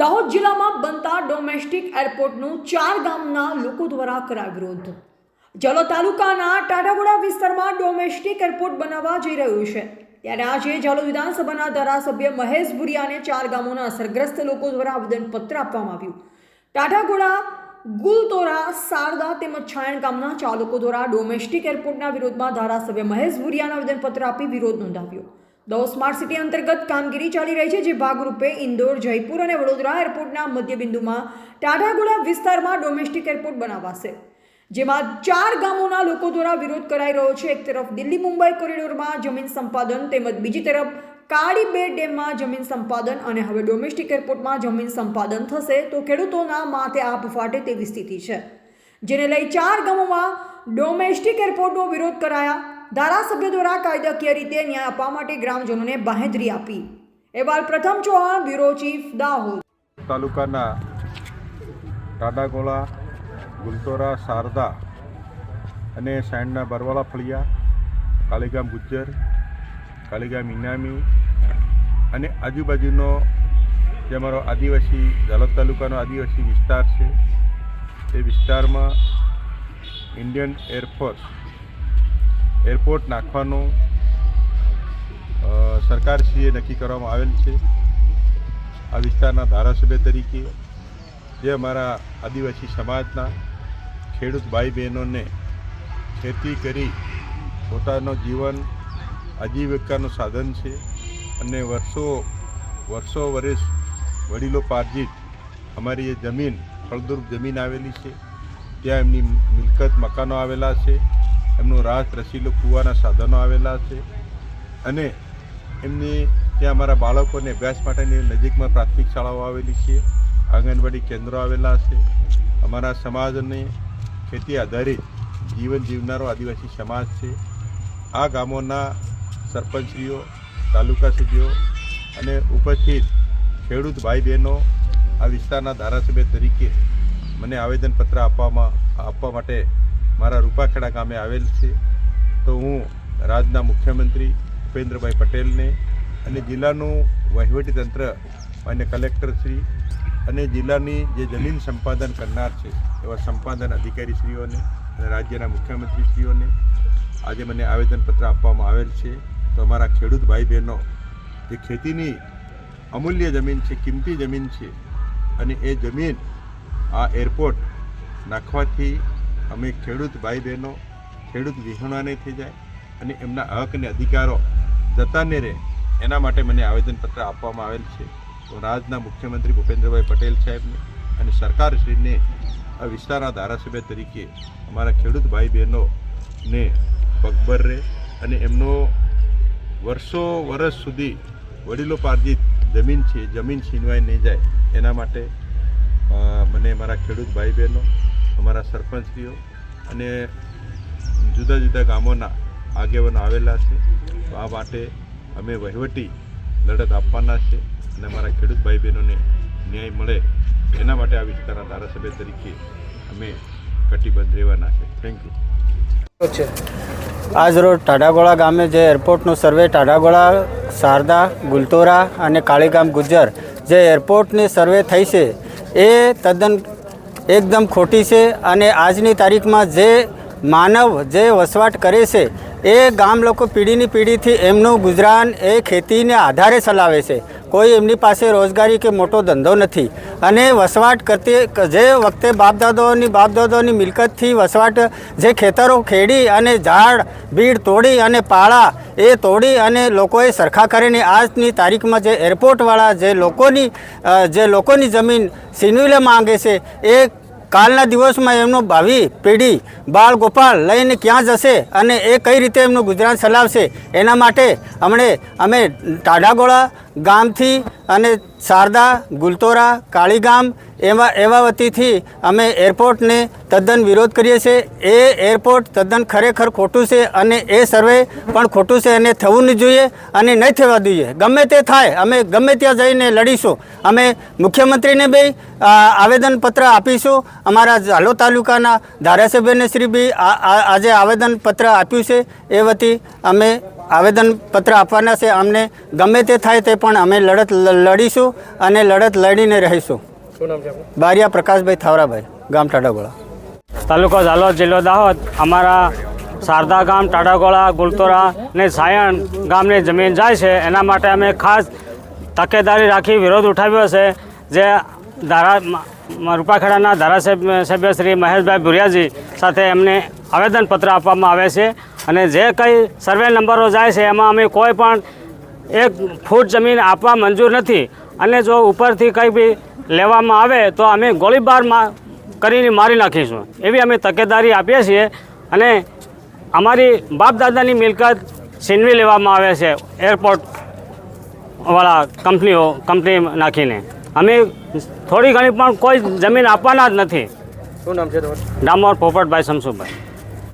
દાહોદ જિલ્લામાં બનતા ડોમેસ્ટિક એરપોર્ટનું ચાર ગામના લોકો દ્વારા કરાયો વિરોધ. જલો તાલુકાના ટાટાગોડા વિસ્તારમાં ડોમેસ્ટિક એરપોર્ટ બનાવવા જઈ રહ્યું છે. ત્યારે આજે જલો વિધાનસભાના ધારાસભ્ય મહેશ ભુરિયાને ચાર ગામોના અસરગ્રસ્ત લોકો દ્વારા આવેદનપત્ર આપવામાં આવ્યું. ટાટાગોડા, ગુલતોરા શારદા તેમજ છાયણ ગામના ચાલકો દ્વારા ડોમેસ્ટિક એરપોર્ટના વિરોધમાં ધારાસભ્ય મહેશ ભુરિયાને આવેદનપત્ર આપી વિરોધ નોંધાવ્યો. દો સ્માર્ટ સિટી અંતર્ગત કામગીરી ચાલી રહી છે, જે ભાગરૂપે ઇન્દોર, જયપુર અને વડોદરા એરપોર્ટના મધ્યબિંદુમાં ટાટાગોડા વિસ્તારમાં ડોમેસ્ટિક એરપોર્ટ બનાવાશે, જેમાં ચાર ગામોના લોકો દ્વારા વિરોધ કરાઈ રહ્યો છે. એક તરફ દિલ્હી મુંબઈ કોરિડોરમાં જમીન સંપાદન તેમજ બીજી તરફ કાળી બે ડેમમાં જમીન સંપાદન અને હવે ડોમેસ્ટિક એરપોર્ટમાં જમીન સંપાદન થશે તો ખેડૂતોના માથે આપ ફાટે તેવી સ્થિતિ છે, જેને લઈ ચાર ગામોમાં ડોમેસ્ટિક એરપોર્ટનો વિરોધ કરાયા. ધારાસભ્ય દ્વારા કાયદાકીય રીતે ન્યાય આપવા માટે ગ્રામજનોને બાહેધરી આપી. અહેવાલ પ્રથમ ચૌહાણ, બ્યુરો ચીફ, દાહોદ. તાલુકાના ટાડાગોળા, ગુલતોરા શારદા અને સાંડના બરવાળા ફળિયા, કાલીગામ ગુજ્જર, કાલીગામ ઇનામી અને આજુબાજુનો જે અમારો આદિવાસી, ઝાલોદ તાલુકાનો આદિવાસી વિસ્તાર છે, તે વિસ્તારમાં ઇન્ડિયન એરફોર્સ એરપોર્ટ નાખવાનું સરકારશ્રીએ નક્કી કરવામાં આવેલ છે. આ વિસ્તારના ધારાસભ્ય તરીકે જે અમારા આદિવાસી સમાજના ખેડૂત ભાઈ બહેનોને ખેતી કરી પોતાનું જીવન, આજીવિકાનું સાધન છે અને વર્ષો વર્ષો વર્ષ વડીલો પાર્જિત અમારી એ જમીન, ફળદ્રુપ જમીન આવેલી છે. ત્યાં એમની મિલકત, મકાનો આવેલા છે. એમનું રાસ રસીલું કૂવાના સાધનો આવેલા છે. અને એમની ત્યાં અમારા બાળકોને અભ્યાસ માટેની નજીકમાં પ્રાથમિક શાળાઓ આવેલી છે. આંગણવાડી કેન્દ્રો આવેલા છે. અમારા સમાજને ખેતી આધારિત જીવન જીવનારો આદિવાસી સમાજ છે. આ ગામોના સરપંચશ્રીઓ, તાલુકા સભ્યો અને ઉપસ્થિત ખેડૂત ભાઈ બહેનો આ વિસ્તારના ધારાસભ્ય તરીકે મને આવેદનપત્ર આપવામાં, આપવા માટે મારા રૂપાખેડા ગામે આવેલ છે. તો હું રાજ્યના મુખ્યમંત્રી ભૂપેન્દ્રભાઈ પટેલને અને જિલ્લાનું વહીવટીતંત્ર માન્ય કલેક્ટરશ્રી અને જિલ્લાની જે જમીન સંપાદન કરનાર છે, એવા સંપાદન અધિકારીશ્રીઓને અને રાજ્યના મુખ્યમંત્રીશ્રીઓને આજે મને આવેદનપત્ર આપવામાં આવેલ છે. તો અમારા ખેડૂત ભાઈ બહેનો જે ખેતીની અમૂલ્ય જમીન છે, કિંમતી જમીન છે અને એ જમીન આ એરપોર્ટ નાખવાથી અમે ખેડૂત ભાઈ બહેનો ખેડૂત વિહોણા થઈ જાય અને એમના હક અને અધિકારો જતા નહીં રહે. એના માટે મને આવેદનપત્ર આપવામાં આવેલ છે. તો રાજના મુખ્યમંત્રી ભૂપેન્દ્રભાઈ પટેલ સાહેબને અને સરકારશ્રીને આ વિસ્તારના ધારાસભ્ય તરીકે અમારા ખેડૂત ભાઈ બહેનોને પગભર રહે અને એમનો વર્ષો વર્ષ સુધી વડીલો પાર્જિત જમીન છે, જમીન છીનવાઈ નહીં જાય એના માટે મને મારા ખેડૂત ભાઈ બહેનો અમારા સરપંચશ્રીઓ અને જુદા જુદા ગામોના આગેવાનો આવેલા છે. તો આ માટે અમે વહીવટી લડત આપવાના છે અને અમારા ખેડૂત ભાઈ બહેનોને ન્યાય મળે એના માટે આ વિસ્તારના ધારાસભ્ય તરીકે અમે કટિબદ્ધ રહેવાના છે. થેન્ક યુ છે આજરોજ ટાઢાગોળા ગામે જે એરપોર્ટનો સર્વે ટાઢાગોળા, શારદા, ગુલતોરા અને કાળીગામ ગુજર જે એરપોર્ટની સર્વે થઈ છે, એ તદ્દન એકદમ ખોટી છે અને આજની તારીખમાં જે માનવ જે વસવાટ કરે છે, એ ગામ લોકો પેઢીની પેઢીથી એમનું ગુજરાન એ ખેતીને આધારે ચલાવે છે. કોઈ એમની પાસે રોજગારી કે મોટો ધંધો નથી. અને વસવાટ કરતી જે વખતે બાપદાદાઓની બાપદાદાઓની મિલકતથી વસવાટ જે ખેતરો ખેડી અને ઝાડ, બીડ તોડી અને પાળા એ તોડી અને લોકોએ સરખા કરીને આજની તારીખમાં જે એરપોર્ટવાળા જે લોકોની જે લોકોની જમીન સિનવીલે માંગે છે, એ કાલના દિવસમાં એમનું ભાવિ પેઢી, બાળ ગોપાલ લઈને ક્યાં જશે અને એ કઈ રીતે એમનું ગુજરાન ચલાવશે, એના માટે હમણે અમે ટાઢાગોળા ગામથી અને શારદા, ગુલતોરા, કાળીગામ એવા એવા વતીથી અમે એરપોર્ટને તદ્દન વિરોધ કરીએ છીએ. એ એરપોર્ટ તદ્દન ખરેખર ખોટું છે અને એ સર્વે પણ ખોટું છે અને થવું નહીં જોઈએ અને નહીં થવા જોઈએ ગમે તે થાય, અમે ગમે ત્યાં જઈને લડીશું. અમે મુખ્યમંત્રીને બી આવેદનપત્ર આપીશું. અમારા ઝાલો તાલુકાના ધારાસભ્યને શ્રી બી આજે આવેદનપત્ર આપ્યું છે. એ વતી અમે આવેદનપત્ર આપવાના છે. અમને ગમે તે થાય તે પણ અમે લડત લડીશું અને લડત લડીને રહીશું. બારિયા પ્રકાશભાઈ થાવરાભાઈ ગામ ટાડાગોળા તાલુકો ઝાલોદ જિલ્લો દાહોદ. અમારા શારદા ગામ ટાડાગોળા ગુલતોરા ને સાયણ ગામની જમીન જાય છે. એના માટે અમે ખાસ તકેદારી રાખી વિરોધ ઉઠાવ્યો છે. જે ધારા રૂપાખેડાના ધારાસભ્ય સભ્ય શ્રી મહેશભાઈ ભુરિયાજી સાથે એમને આવેદનપત્ર આપવામાં આવે છે. અને જે કંઈ સર્વે નંબરો જાય છે એમાં અમે કોઈ પણ એક ફૂટ જમીન આપવા મંજૂર નથી. અને જો ઉપરથી કંઈ બી લેવામાં આવે તો અમે ગોળીબારમાં કરીને મારી નાખીશું. એવી અમે તકેદારી આપીએ છીએ. અને અમારી બાપ દાદાની મિલકત છીનવી લેવામાં આવે છે એરપોર્ટ વાળા કંપનીઓ કંપની નાખીને. અમે થોડી ઘણી પણ કોઈ જમીન આપવાના જ નથી. શું નામ છે ડામોર પોપટભાઈ શમસુભાઈ.